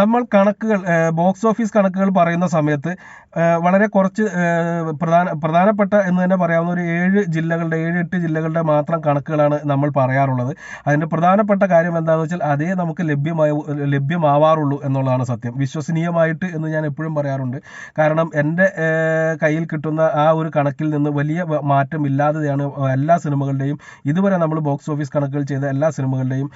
നമ്മൾ കണക്കുകൾ box office കണക്കുകൾ പറയുന്ന സമയത്ത് വളരെ കുറച്ച് പ്രധാന പ്രധാനപ്പെട്ട എന്ന് തന്നെ പറയാവുന്ന ഒരു ഏഴ് ജില്ലകളുടെ ഏഴ് എട്ട് ജില്ലകളുടെ മാത്രം കണക്കുകളാണ് നമ്മൾ പറയാറുള്ളത്. അതിന്റെ പ്രധാനപ്പെട്ട കാര്യം എന്താണെന്ന് വെച്ചാൽ അതേ നമുക്ക് ലഭ്യമായ ലഭ്യമാവാറുള്ളൂ എന്നുള്ളതാണ് സത്യം. വിശ്വസനീയമായിട്ട് എന്ന് ഞാൻ എപ്പോഴും പറയാറുണ്ട്. കാരണം എന്റെ കയ്യിൽ കിട്ടുന്ന ആ ഒരു കണക്കിൽ നിന്ന് വലിയ മാറ്റം ഇല്ലാതെയാണ് എല്ലാ സിനിമകളുടെയും ഇതുവരെ നമ്മൾ ബോക്സ് ഓഫീസ് കണക്കുകൾ ചെയ്ത എല്ലാ സിനിമകളുടെയും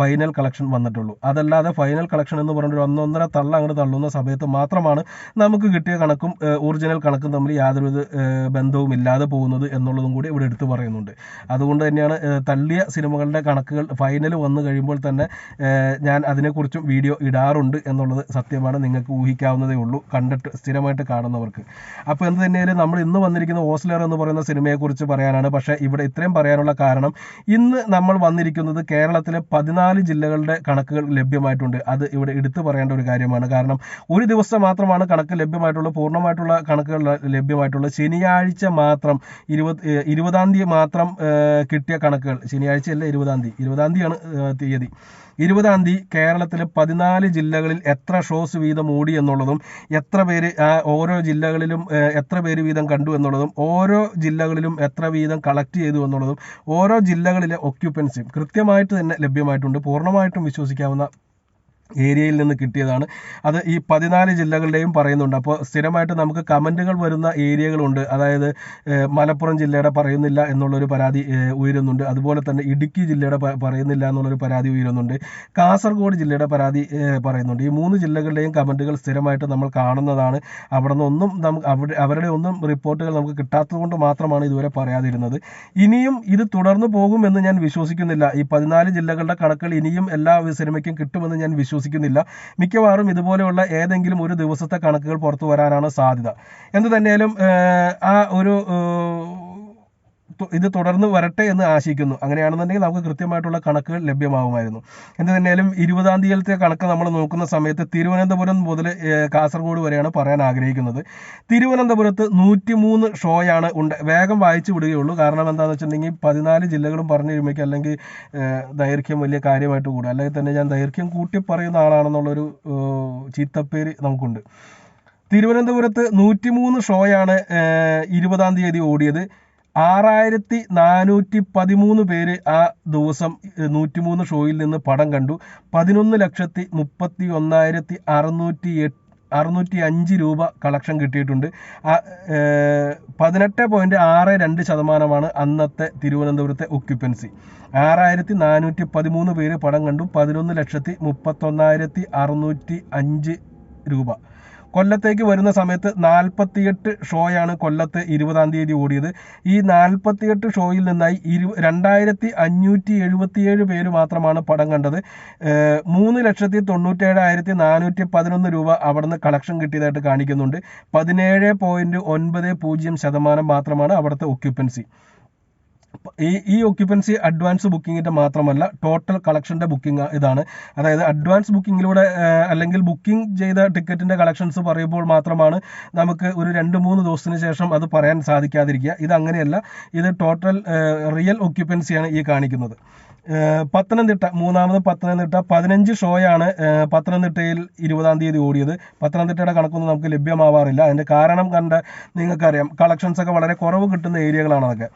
ഫൈനൽ കളക്ഷൻ വന്നിട്ടുള്ളൂ. അതല്ലാതെ ഫൈനൽ കളക്ഷൻ എന്ന് പറഞ്ഞൊരു ഒന്നൊന്നര തള്ള അങ്ങോട്ട് തള്ളുന്ന സമയത്ത് മാത്രമാണ് നമുക്ക് കിട്ടിയ കണക്കും ഒറിജിനൽ കണക്കും തമ്മിൽ യാതൊരു ഏഹ്, ബന്ധവും ഇല്ലാതെ പോകുന്നത് എന്നുള്ളതും കൂടി ഇവിടെ എടുത്തു പറയുന്നുണ്ട്. അതുകൊണ്ട് തന്നെയാണ് തള്ളിയ സിനിമകളുടെ കണക്കുകൾ ഫൈനൽ വന്നു കഴിയുമ്പോൾ തന്നെ ഞാൻ അതിനെക്കുറിച്ചും വീഡിയോ ഇടാറുണ്ട് എന്നുള്ളത് സത്യമാണ്. നിങ്ങൾക്ക് ഊഹിക്കാവുന്നതേ ഉള്ളൂ. കണ്ടിട്ട് സ്ഥിരമായിട്ട് കാണുന്നവർക്ക്. അപ്പോൾ എന്ത് തന്നെയായാലും നമ്മൾ ഇന്ന് വന്നിരിക്കുന്ന ഹോസ്ലർ എന്ന് പറയുന്ന സിനിമയെക്കുറിച്ച് പറയാനാണ്. പക്ഷേ ഇവിടെ ഇത്രയും പറയാനുള്ള കാരണം ഇന്ന് നമ്മൾ വന്നിരിക്കുന്നത് കേരളത്തിലെ പതിനാല് ജില്ലകളുടെ കണക്കുകൾ ലഭ്യമായിട്ടുണ്ട്. അത് ഇവിടെ എടുത്തു പറയേണ്ട ഒരു കാര്യമാണ്. കാരണം ഒരു ദിവസം മാത്രമാണ് കണക്ക് ലഭ്യമായിട്ടുള്ള പൂർണമായിട്ടുള്ള കണക്കുകൾ ലഭ്യമായിട്ടുള്ള ശനിയാഴ്ച മാത്രം ഇരുപത് ഇരുപതാം തീയതി മാത്രം കിട്ടിയ കണക്കുകൾ. ശനിയാഴ്ചയല്ല ഇരുപതാം തീയതി. ഇരുപതാം തീയതിയാണ് തീയതി. ഇരുപതാം തീയതി കേരളത്തിലെ പതിനാല് ജില്ലകളിൽ എത്ര ഷോസ് വീതം ഓടി എന്നുള്ളതും എത്ര പേര് ആ ഓരോ ജില്ലകളിലും എത്ര പേര് വീതം കണ്ടു എന്നുള്ളതും ഓരോ ജില്ലകളിലും എത്ര വീതം കളക്ട് ചെയ്തു എന്നുള്ളതും ഓരോ ജില്ലകളിലെ ഒക്യുപ്പൻസിയും കൃത്യമായിട്ട് തന്നെ ലഭ്യമായിട്ടുണ്ട്. പൂർണമായിട്ടും വിശ്വസിക്കാവുന്ന ഏരിയയിൽ നിന്ന് കിട്ടിയതാണ്. അത് ഈ പതിനാല് ജില്ലകളുടെയും പറയുന്നുണ്ട്. അപ്പോൾ സ്ഥിരമായിട്ട് നമുക്ക് കമന്റുകൾ വരുന്ന ഏരിയകളുണ്ട്. അതായത് മലപ്പുറം ജില്ലയുടെ പറയുന്നില്ല എന്നുള്ളൊരു പരാതി ഉയരുന്നുണ്ട്. അതുപോലെ തന്നെ ഇടുക്കി ജില്ലയുടെ പറയുന്നില്ല എന്നുള്ളൊരു പരാതി ഉയരുന്നുണ്ട്. കാസർഗോഡ് ജില്ലയുടെ പരാതി പറയുന്നുണ്ട്. ഈ മൂന്ന് ജില്ലകളുടെയും കമന്റുകൾ സ്ഥിരമായിട്ട് നമ്മൾ കാണുന്നതാണ്. അവിടെ നിന്നൊന്നും നമുക്ക് അവിടെ അവരുടെ ഒന്നും റിപ്പോർട്ടുകൾ നമുക്ക് കിട്ടാത്തത് കൊണ്ട് മാത്രമാണ് ഇതുവരെ പറയാതിരുന്നത്. ഇനിയും ഇത് തുടർന്നു പോകുമെന്ന് ഞാൻ വിശ്വസിക്കുന്നില്ല. ഈ പതിനാല് ജില്ലകളുടെ കണക്കുകൾ ഇനിയും എല്ലാ സിനിമയ്ക്കും കിട്ടുമെന്ന് ഞാൻ വിശ്വസിക്കുന്നില്ല. മിക്കവാറും ഇതുപോലെയുള്ള ഏതെങ്കിലും ഒരു ദിവസത്തെ കണക്കുകൾ പുറത്തു വരാനാണ് സാധ്യത. എന്തു തന്നെയാലും ആ ഒരു ഇത് തുടർന്ന് വരട്ടെ എന്ന് ആശിക്കുന്നു അങ്ങനെയാണെന്നുണ്ടെങ്കിൽ നമുക്ക് കൃത്യമായിട്ടുള്ള കണക്കുകൾ ലഭ്യമാകുമായിരുന്നു എന്ത് തന്നെയാലും ഇരുപതാം തീയതിയിലത്തെ കണക്ക് നമ്മൾ നോക്കുന്ന സമയത്ത് തിരുവനന്തപുരം മുതൽ കാസർഗോഡ് വരെയാണ് പറയാൻ ആഗ്രഹിക്കുന്നത്. തിരുവനന്തപുരത്ത് നൂറ്റിമൂന്ന് ഷോയാണ് ഉണ്ട്. വേഗം വായിച്ചു വിടുകയുള്ളൂ. കാരണം എന്താണെന്ന് വെച്ചിട്ടുണ്ടെങ്കിൽ പതിനാല് ജില്ലകളും പറഞ്ഞു കഴിയുമ്പോൾ അല്ലെങ്കിൽ ദൈർഘ്യം വലിയ കാര്യമായിട്ട് കൂടും. അല്ലെങ്കിൽ തന്നെ ഞാൻ ദൈർഘ്യം കൂട്ടി പറയുന്ന ആളാണെന്നുള്ളൊരു ചീത്തപ്പേര് നമുക്കുണ്ട്. തിരുവനന്തപുരത്ത് നൂറ്റിമൂന്ന് ഷോയാണ് ഇരുപതാം തീയതി ഓടിയത്. ആറായിരത്തി നാനൂറ്റി പതിമൂന്ന് പേര് ആ ദിവസം നൂറ്റിമൂന്ന് ഷോയിൽ നിന്ന് പടം കണ്ടു. പതിനൊന്ന് ലക്ഷത്തി മുപ്പത്തി ഒന്നായിരത്തി അറുന്നൂറ്റി എട്ട് അറുന്നൂറ്റി അഞ്ച് രൂപ കളക്ഷൻ കിട്ടിയിട്ടുണ്ട്. പതിനെട്ട് പോയിന്റ് ആറ് രണ്ട് ശതമാനമാണ് അന്നത്തെ തിരുവനന്തപുരത്തെ ഒക്യുപ്പൻസി ആറായിരത്തി നാനൂറ്റി പതിമൂന്ന് പേര് പടം കണ്ടു. പതിനൊന്ന് ലക്ഷത്തി മുപ്പത്തൊന്നായിരത്തി അറുന്നൂറ്റി അഞ്ച് രൂപ. കൊല്ലത്തേക്ക് വരുന്ന സമയത്ത് നാൽപ്പത്തിയെട്ട് ഷോയാണ് കൊല്ലത്ത് ഇരുപതാം തീയതി ഓടിയത്. ഈ നാൽപ്പത്തിയെട്ട് ഷോയിൽ നിന്നായി ഇരു രണ്ടായിരത്തി അഞ്ഞൂറ്റി എഴുപത്തിയേഴ് പേര് മാത്രമാണ് പടം കണ്ടത്. മൂന്ന് ലക്ഷത്തി തൊണ്ണൂറ്റേഴായിരത്തി നാനൂറ്റി പതിനൊന്ന് രൂപ അവിടുന്ന് കളക്ഷൻ കിട്ടിയതായിട്ട് കാണിക്കുന്നുണ്ട്. പതിനേഴ് പോയിന്റ് ഒൻപത് പൂജ്യം ശതമാനം മാത്രമാണ് അവിടുത്തെ ഒക്യുപ്പൻസി ഈ ഈ ഓക്യുപ്പൻസി അഡ്വാൻസ് ബുക്കിങ്ങിന്റെ മാത്രമല്ല ടോട്ടൽ കളക്ഷന്റെ ബുക്കിംഗ് ഇതാണ്. അതായത് അഡ്വാൻസ് ബുക്കിങ്ങിലൂടെ അല്ലെങ്കിൽ ബുക്കിംഗ് ചെയ്ത ടിക്കറ്റിന്റെ കളക്ഷൻസ് പറയുമ്പോൾ മാത്രമാണ് നമുക്ക് ഒരു രണ്ട് മൂന്ന് ദിവസത്തിന് ശേഷം അത് പറയാൻ സാധിക്കാതിരിക്കുക. ഇത് അങ്ങനെയല്ല. ഇത് ടോട്ടൽ റിയൽ ഓക്യുപ്പൻസിയാണ് ഈ കാണിക്കുന്നത്. പത്തനംതിട്ട മൂന്നാമത് പത്തനംതിട്ട പതിനഞ്ച് ഷോയാണ് പത്തനംതിട്ടയിൽ ഇരുപതാം തീയതി ഓടിയത്. പത്തനംതിട്ടയുടെ കണക്കൊന്നും നമുക്ക് ലഭ്യമാവാറില്ല. അതിന്റെ കാരണം കണ്ട നിങ്ങൾക്കറിയാം. കളക്ഷൻസ് ഒക്കെ വളരെ കുറവ് കിട്ടുന്ന ഏരിയകളാണ് അതൊക്കെ.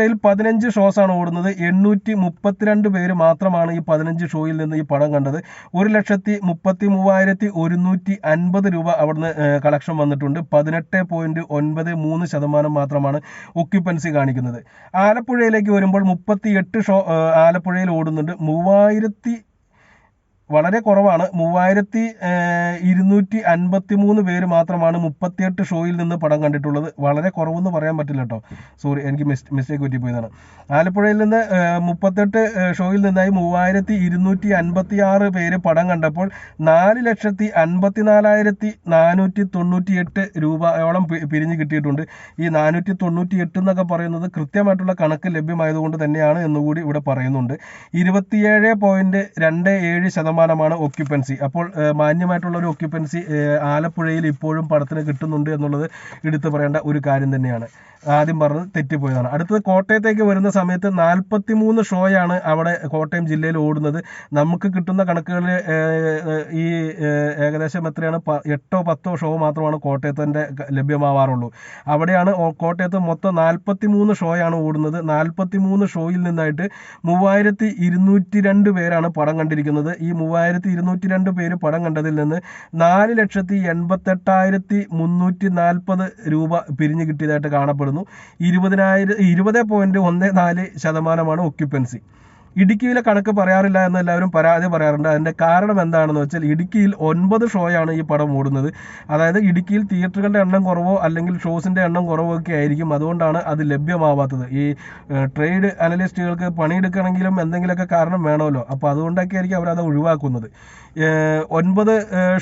പത്തനംതിട്ടയിൽ പതിനഞ്ച് ഷോസ് ആണ് ഓടുന്നത്. എണ്ണൂറ്റി മുപ്പത്തിരണ്ട് പേര് മാത്രമാണ് ഈ പതിനഞ്ച് ഷോയിൽ നിന്ന് ഈ പടം കണ്ടത്. ഒരു ലക്ഷത്തി മുപ്പത്തി മൂവായിരത്തി ഒരുന്നൂറ്റി അൻപത് രൂപ അവിടുന്ന് കളക്ഷൻ വന്നിട്ടുണ്ട്. പതിനെട്ട് പോയിന്റ് ഒൻപത് മൂന്ന് ശതമാനം മാത്രമാണ് ഒക്യുപ്പൻസി കാണിക്കുന്നത്. ആലപ്പുഴയിലേക്ക് വരുമ്പോൾ മുപ്പത്തി എട്ട് ഷോ ആലപ്പുഴയിൽ ഓടുന്നുണ്ട്. മൂവായിരത്തി വളരെ കുറവാണ്. മൂവായിരത്തി ഇരുന്നൂറ്റി അൻപത്തി മൂന്ന് പേര് മാത്രമാണ് മുപ്പത്തിയെട്ട് ഷോയിൽ നിന്ന് പടം കണ്ടിട്ടുള്ളത്. വളരെ കുറവെന്ന് പറയാൻ പറ്റില്ല കേട്ടോ സോറി എനിക്ക് മിസ്റ്റേക്ക് പറ്റിപ്പോയതാണ് ആലപ്പുഴയിൽ നിന്ന് മുപ്പത്തെട്ട് ഷോയിൽ നിന്നായി മൂവായിരത്തി ഇരുന്നൂറ്റി അൻപത്തി ആറ് പേര് പടം കണ്ടപ്പോൾ നാല് ലക്ഷത്തി അൻപത്തി നാലായിരത്തി നാനൂറ്റി തൊണ്ണൂറ്റി എട്ട് രൂപയോളം പിരിഞ്ഞ് കിട്ടിയിട്ടുണ്ട്. ഈ നാനൂറ്റി തൊണ്ണൂറ്റി എട്ട് എന്നൊക്കെ പറയുന്നത് കൃത്യമായിട്ടുള്ള കണക്ക് ലഭ്യമായതുകൊണ്ട് തന്നെയാണ് എന്നുകൂടി ഇവിടെ പറയുന്നുണ്ട്. ഇരുപത്തിയേഴ് പോയിന്റ് രണ്ട് ഏഴ് ശതമാനം ശതമാനമാണ് ഒക്യുപ്പൻസി അപ്പോൾ മാന്യമായിട്ടുള്ള ഒരു ഒക്യുപ്പൻസി ആലപ്പുഴയിൽ ഇപ്പോഴും പടത്തിന് കിട്ടുന്നുണ്ട് എന്നുള്ളത് എടുത്തു പറയേണ്ട ഒരു കാര്യം തന്നെയാണ്. ആദ്യം പറഞ്ഞത് തെറ്റിപ്പോയതാണ്. അടുത്തത് കോട്ടയത്തേക്ക് വരുന്ന സമയത്ത് നാൽപ്പത്തി മൂന്ന് ഷോയാണ് അവിടെ കോട്ടയം ജില്ലയിൽ ഓടുന്നത്. നമുക്ക് കിട്ടുന്ന കണക്കുകളിൽ ഈ ഏകദേശം എത്രയാണ്? എട്ടോ പത്തോ ഷോ മാത്രമാണ് കോട്ടയത്തിന്റെ ലഭ്യമാവാറുള്ളൂ. അവിടെയാണ് കോട്ടയത്ത് മൊത്തം നാൽപ്പത്തി മൂന്ന് ഷോയാണ് ഓടുന്നത്. നാൽപ്പത്തി മൂന്ന് ഷോയിൽ നിന്നായിട്ട് മൂവായിരത്തി ഇരുന്നൂറ്റി രണ്ട് പേരാണ് പടം കണ്ടിരിക്കുന്നത്. ഈ മൂവായിരത്തി ഇരുന്നൂറ്റി രണ്ട് പേര് പടം കണ്ടതിൽ നിന്ന് നാല് ലക്ഷത്തി എൺപത്തെട്ടായിരത്തി മുന്നൂറ്റി നാൽപ്പത് രൂപ പിരിഞ്ഞു കിട്ടിയതായിട്ട് കാണപ്പെടുന്നു. ഇരുപതിനായിരം ഇരുപത് പോയിന്റ് ഒന്ന് നാല് ശതമാനമാണ് ഒക്യുപ്പൻസി ഇടുക്കിയിലെ കണക്ക് പറയാറില്ല എന്ന് എല്ലാവരും പരാതി പറയാറുണ്ട്. അതിന്റെ കാരണം എന്താണെന്ന് വെച്ചാൽ ഇടുക്കിയിൽ ഒൻപത് ഷോയാണ് ഈ പടം ഓടുന്നത്. അതായത് ഇടുക്കിയിൽ തിയേറ്ററുകളുടെ എണ്ണം കുറവോ അല്ലെങ്കിൽ ഷോസിന്റെ എണ്ണം കുറവോ ഒക്കെ ആയിരിക്കും. അതുകൊണ്ടാണ് അത് ലഭ്യമാവാത്തത്. ഈ ട്രേഡ് അനലിസ്റ്റുകൾക്ക് പണിയെടുക്കണമെങ്കിലും എന്തെങ്കിലുമൊക്കെ കാരണം വേണമല്ലോ. അപ്പോൾ അതുകൊണ്ടൊക്കെ ആയിരിക്കും അവരത് ഒഴിവാക്കുന്നത്. ഒൻപത്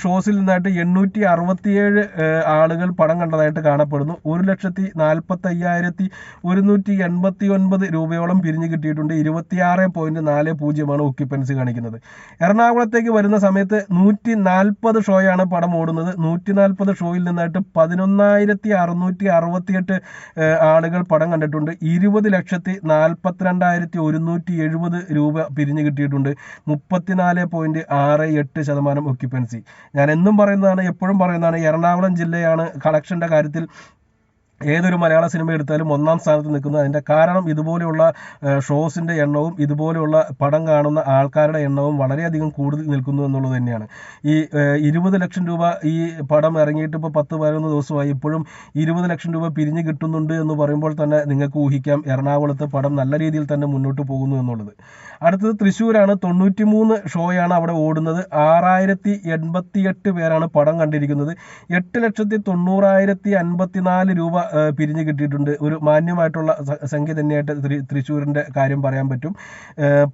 ഷോസിൽ നിന്നായിട്ട് എണ്ണൂറ്റി അറുപത്തിയേഴ് ആളുകൾ പടം കണ്ടതായിട്ട് കാണപ്പെടുന്നു. ഒരു ലക്ഷത്തി നാൽപ്പത്തി അയ്യായിരത്തി ഒരുന്നൂറ്റി എൺപത്തി ഒൻപത് രൂപയോളം പിരിഞ്ഞു കിട്ടിയിട്ടുണ്ട്. ഇരുപത്തിയാറ് പോയിന്റ് നാല് പൂജ്യമാണ് ഒക്യുപ്പൻസി കാണിക്കുന്നത്. എറണാകുളത്തേക്ക് വരുന്ന സമയത്ത് നൂറ്റി നാൽപ്പത് ഷോയാണ് പടം ഓടുന്നത്. നൂറ്റി നാൽപ്പത് ഷോയിൽ നിന്നായിട്ട് പതിനൊന്നായിരത്തി അറുന്നൂറ്റി അറുപത്തിയെട്ട് ആളുകൾ പടം കണ്ടിട്ടുണ്ട്. ഇരുപത് ലക്ഷത്തി നാൽപ്പത്തിരണ്ടായിരത്തി ഒരുന്നൂറ്റി എഴുപത് രൂപ പിരിഞ്ഞു കിട്ടിയിട്ടുണ്ട്. മുപ്പത്തിനാല് പോയിന്റ് ആറ് എട്ട് ശതമാനം ഒക്യുപ്പൻസി ഞാൻ എന്നും പറയുന്നതാണ് എപ്പോഴും പറയുന്നതാണ് എറണാകുളം ജില്ലയാണ് കളക്ഷന്റെ കാര്യത്തിൽ ഏതൊരു മലയാള സിനിമ എടുത്താലും ഒന്നാം സ്ഥാനത്ത് നിൽക്കുന്നത് അതിന്റെ കാരണം ഇതുപോലെയുള്ള ഷോസിന്റെ എണ്ണവും ഇതുപോലെയുള്ള പടം കാണുന്ന ആൾക്കാരുടെ എണ്ണവും വളരെയധികം കൂടുതൽ നിൽക്കുന്നു എന്നുള്ളത് തന്നെയാണ്. ഈ ഇരുപത് ലക്ഷം രൂപ ഈ പടം ഇറങ്ങിയിട്ട് ഇപ്പോൾ പത്ത് പതിനൊന്ന് ദിവസമായി. ഇപ്പോഴും ഇരുപത് ലക്ഷം രൂപ പിരിഞ്ഞു കിട്ടുന്നുണ്ട് എന്ന് പറയുമ്പോൾ തന്നെ നിങ്ങൾക്ക് ഊഹിക്കാം എറണാകുളത്ത് പടം നല്ല രീതിയിൽ തന്നെ മുന്നോട്ട് പോകുന്നു എന്നുള്ളത്. അടുത്തത് തൃശ്ശൂരാണ്. തൊണ്ണൂറ്റി മൂന്ന് ഷോയാണ് അവിടെ ഓടുന്നത്. ആറായിരത്തി എൺപത്തിയെട്ട് പേരാണ് പടം കണ്ടിരിക്കുന്നത്. എട്ട് ലക്ഷത്തി തൊണ്ണൂറായിരത്തി അൻപത്തിനാല് രൂപ പിരിഞ്ഞു കിട്ടിയിട്ടുണ്ട്. ഒരു മാന്യമായിട്ടുള്ള സംഖ്യ തന്നെയായിട്ട് തൃശ്ശൂരിന്റെ കാര്യം പറയാൻ പറ്റും.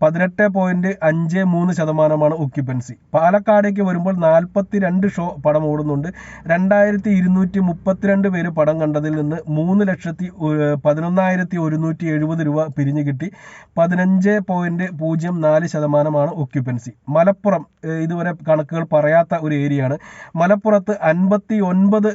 പതിനെട്ട് പോയിന്റ് അഞ്ച് മൂന്ന് ശതമാനമാണ് ഒക്യുപ്പൻസി പാലക്കാടേക്ക് വരുമ്പോൾ നാൽപ്പത്തി രണ്ട് ഷോ പടം ഓടുന്നുണ്ട്. രണ്ടായിരത്തി ഇരുന്നൂറ്റി മുപ്പത്തിരണ്ട് പേര് പടം കണ്ടതിൽ നിന്ന് മൂന്ന് ലക്ഷത്തി പതിനൊന്നായിരത്തി ഒരുന്നൂറ്റി എഴുപത് രൂപ പിരിഞ്ഞു കിട്ടി. പതിനഞ്ച് പോയിന്റ് പൂജ്യം നാല് ശതമാനമാണ് ഒക്യുപ്പൻസി മലപ്പുറം ഇതുവരെ കണക്കുകൾ പറയാത്ത ഒരു ഏരിയയാണ്. മലപ്പുറത്ത് അൻപത്തി ഒൻപത്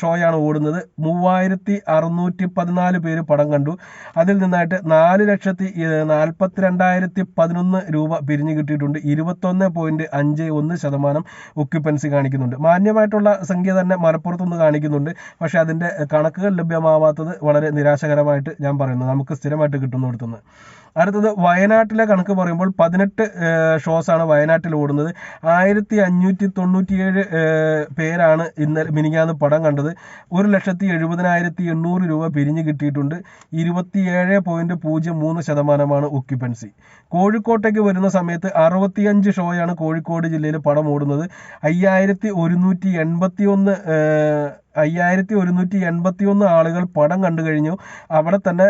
ഷോയാണ് ഓടുന്നത്. മൂവായിരത്തി അറുന്നൂറ്റി പതിനാല് പേര് പടം കണ്ടു. അതിൽ നിന്നായിട്ട് നാല് ലക്ഷത്തി നാൽപ്പത്തിരണ്ടായിരത്തി പതിനൊന്ന് രൂപ പിരിഞ്ഞു കിട്ടിയിട്ടുണ്ട്. ഇരുപത്തൊന്ന് പോയിന്റ് അഞ്ച് ഒന്ന് ശതമാനം ഒക്യുപ്പൻസി കാണിക്കുന്നുണ്ട്. മാന്യമായിട്ടുള്ള സംഖ്യ തന്നെ മലപ്പുറത്തുനിന്ന് കാണിക്കുന്നുണ്ട്. പക്ഷേ അതിന്റെ കണക്കുകൾ ലഭ്യമാവാത്തത് വളരെ നിരാശകരമായിട്ട് ഞാൻ പറയുന്നു. നമുക്ക് സ്ഥിരമായിട്ട് കിട്ടുന്നിടത്തുനിന്ന്. അടുത്തത് വയനാട്ടിലെ കണക്ക് പറയുമ്പോൾ പതിനെട്ട് ഷോസാണ് വയനാട്ടിൽ ഓടുന്നത്. ആയിരത്തി അഞ്ഞൂറ്റി തൊണ്ണൂറ്റിയേഴ് പേരാണ് ഇന്നലെ മിനിങ്ങാന്ന് പടം കണ്ടത്. ഒരു ലക്ഷത്തി എഴുപതിനായിരത്തി എണ്ണൂറ് രൂപ പിരിഞ്ഞു കിട്ടിയിട്ടുണ്ട്. ഇരുപത്തിയേഴ് പോയിന്റ് പൂജ്യം മൂന്ന് ശതമാനമാണ് ഒക്യുപ്പൻസി കോഴിക്കോട്ടേക്ക് വരുന്ന സമയത്ത് അറുപത്തിയഞ്ച് ഷോയാണ് കോഴിക്കോട് ജില്ലയിൽ പടം ഓടുന്നത്. അയ്യായിരത്തി ഒരുന്നൂറ്റി എൺപത്തി ഒന്ന് അയ്യായിരത്തി ഒരുന്നൂറ്റി എൺപത്തി ഒന്ന് ആളുകൾ പടം കണ്ടു കഴിഞ്ഞു. അവിടെ തന്നെ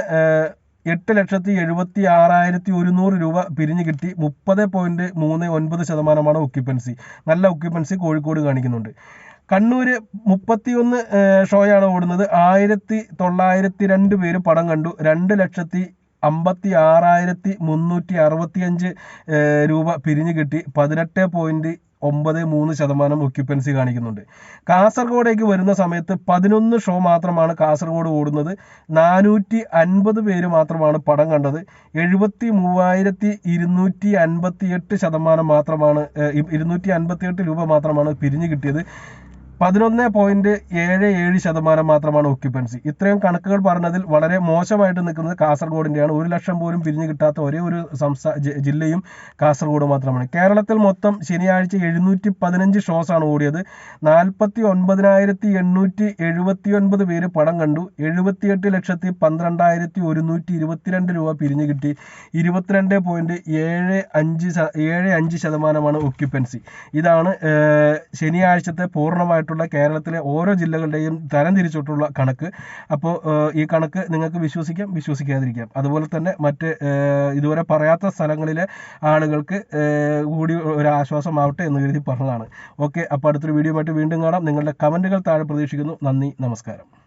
എട്ട് ലക്ഷത്തി എഴുപത്തി ആറായിരത്തി ഒരുന്നൂറ് രൂപ പിരിഞ്ഞു കിട്ടി മുപ്പത് പോയിന്റ് മൂന്ന് ഒൻപത് ശതമാനമാണ് ഒക്യുപ്പൻസി നല്ല ഒക്യുപ്പൻസി കോഴിക്കോട് കാണിക്കുന്നുണ്ട്. കണ്ണൂര് മുപ്പത്തിയൊന്ന് ഷോയാണ് ഓടുന്നത്. ആയിരത്തി തൊള്ളായിരത്തി രണ്ട് പേര് പടം കണ്ടു. രണ്ട് ലക്ഷത്തി അമ്പത്തി ആറായിരത്തി മുന്നൂറ്റി അറുപത്തിയഞ്ച് രൂപ പിരിഞ്ഞു കിട്ടി. പതിനെട്ട് പോയിന്റ് ഒമ്പത് മൂന്ന് ശതമാനം ഒക്യുപ്പൻസി കാണിക്കുന്നുണ്ട്. കാസർഗോഡേക്ക് വരുന്ന സമയത്ത് പതിനൊന്ന് ഷോ മാത്രമാണ് കാസർഗോഡ് ഓടുന്നത്. നാനൂറ്റി അൻപത് പേര് മാത്രമാണ് പടം കണ്ടത്. എഴുപത്തി മൂവായിരത്തി ഇരുന്നൂറ്റി അൻപത്തി എട്ട് ശതമാനം മാത്രമാണ് ഇരുന്നൂറ്റി അൻപത്തി എട്ട് രൂപ മാത്രമാണ് പിരിഞ്ഞു കിട്ടിയത്. പതിനൊന്ന് പോയിന്റ് ഏഴ് ഏഴ് ശതമാനം മാത്രമാണ് ഒക്യുപ്പൻസി ഇത്രയും കണക്കുകൾ പറഞ്ഞതിൽ വളരെ മോശമായിട്ട് നിൽക്കുന്നത് കാസർഗോഡിന്റെയാണ് ഒരു ലക്ഷം പോലും പിരിഞ്ഞു കിട്ടാത്ത ഒരേ ഒരു സംസ്ഥാന ജില്ലയും കാസർഗോഡ് മാത്രമാണ്. കേരളത്തിൽ മൊത്തം ശനിയാഴ്ച എഴുന്നൂറ്റി പതിനഞ്ച് ഷോസാണ് ഓടിയത്. നാൽപ്പത്തി ഒൻപതിനായിരത്തി എണ്ണൂറ്റി എഴുപത്തി ഒൻപത് പേര് പടം കണ്ടു. എഴുപത്തിയെട്ട് ലക്ഷത്തി പന്ത്രണ്ടായിരത്തി ഒരുന്നൂറ്റി ഇരുപത്തിരണ്ട് രൂപ പിരിഞ്ഞു കിട്ടി. ഇരുപത്തിരണ്ട് പോയിന്റ് ഏഴ് അഞ്ച് ഏഴ് അഞ്ച് ശതമാനമാണ് ഒക്യുപ്പൻസി ഇതാണ് ശനിയാഴ്ചത്തെ ശനിയാഴ്ചത്തെ പൂർണമായിട്ടുള്ള കേരളത്തിലെ ഓരോ ജില്ലകളുടെയും തരം തരംതിരിച്ചിട്ടുള്ള കണക്ക്. അപ്പോൾ ഈ കണക്ക് നിങ്ങൾക്ക് വിശ്വസിക്കാം വിശ്വസിക്കാതിരിക്കാം. അതുപോലെ തന്നെ മറ്റ് ഇതുവരെ പറയാത്ത സ്ഥലങ്ങളിലെ ആളുകൾക്ക് കൂടി ഒരു ആശ്വാസമാവട്ടെ എന്ന് കരുതി പറഞ്ഞതാണ്. ഓക്കെ അപ്പോൾ അടുത്തൊരു വീഡിയോ ആയിട്ട് വീണ്ടും കാണാം. നിങ്ങളുടെ കമന്റുകൾ താഴെ പ്രതീക്ഷിക്കുന്നു. നന്ദി നമസ്കാരം.